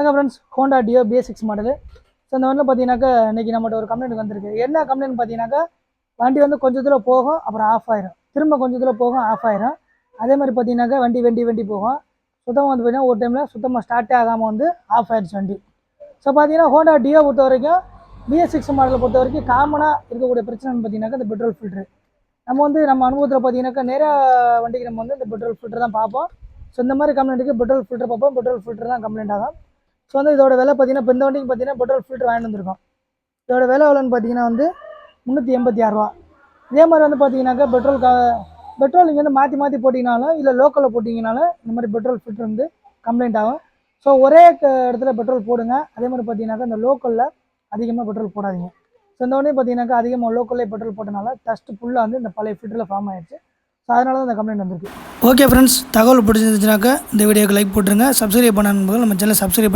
வணக்கம் friends Honda Dio BS six model so இந்த வண்டியில் பார்த்தீங்கன்னாக்கா இன்றைக்கி நம்மகிட்ட ஒரு கம்ப்ளைண்ட் வந்திருக்கு. என்ன கம்ப்ளைண்ட் பார்த்தீங்கன்னாக்கா வண்டி வந்து கொஞ்ச தூரம் போகும் அப்புறம் ஆஃப் ஆயிரும். திரும்ப கொஞ்ச தூரம் போகும் ஆஃப் ஆயிரும். அதே மாதிரி பார்த்தீங்கன்னாக்கா வண்டி வண்டி வண்டி போகும். சுத்தமாக வந்து பார்த்தீங்கன்னா ஒரு டைமில் சுத்தமாக ஸ்டார்ட்டே ஆகாமல் வந்து ஆஃப் ஆயிடுச்சு வண்டி. ஸோ பார்த்தீங்கன்னா ஹோண்டா டியோ பொறுத்த வரைக்கும் பிஎஸ் சிக்ஸ் மாடலை பொறுத்த வரைக்கும் காமனாக இருக்கக்கூடிய பிரச்சனைன்னு பார்த்தீங்கன்னாக்கா இந்த பெட்ரோல் ஃபில்ட்ரு நம்ம வந்து நம்ம அனுபவத்தில் பார்த்தீங்கன்னாக்கா நிறையா வண்டிக்கு நம்ம வந்து இந்த பெட்ரோல் ஃபில்ட்ரு தான் பார்ப்போம். ஸோ இந்த மாதிரி கம்ப்ளைண்ட்டுக்கு பெட்ரோல் ஃபில்டர் பார்ப்போம். பெட்ரோல் ஃபில்டர் தான் கம்ப்ளைண்ட் ஆகும். ஸோ வந்து இதோட விலை பார்த்தீங்கன்னா இப்போ இந்த வண்டிக்கு பார்த்தீங்கன்னா பெட்ரோல் ஃபில்டர் வாங்கிட்டு வந்திருக்கோம். இதோட விலை எவ்வளோன்னு பார்த்தீங்கன்னா வந்து முந்நூற்றி எண்பத்தி ஆறுரூவா இதே மாதிரி வந்து பார்த்தீங்கன்னாக்கா பெட்ரோல் கா பெட்ரோல் நீங்கள் வந்து மாற்றி மாற்றி போட்டிங்கனாலும் இல்லை லோக்கலில் போட்டிங்கனாலும் இந்த மாதிரி பெட்ரோல் ஃபில்டர் வந்து கம்ப்ளைண்ட் ஆகும். ஸோ ஒரே க- இடத்துல பெட்ரோல் போடுங்க. அதே மாதிரி பார்த்தீங்கன்னாக்கா இந்த லோக்கலில் அதிகமாக பெட்ரோல் போடாதீங்க. ஸோ இந்த உடனே பார்த்தீங்கன்னாக்கா அதிகமாக லோக்கல்லே பெட்ரோல் போட்டனால டஸ்ட்டு ஃபுல்லாக வந்து இந்த பழைய ஃபில்டரில் ஃபார்ம் ஆயிடுச்சு ஸோ அதனால தான் இந்த கம்ப்ளைண்ட் வந்திருக்கு. ஓகே ஃப்ரெண்ட்ஸ் தகவல் பிடிச்சிருந்துச்சுனாக்கா இந்த வீடியோக்கு லைக் போட்டுருங்க. சப்ஸ்கிரைப் பண்ண நம்ம சேனல் சப்ஸ்கிரைப்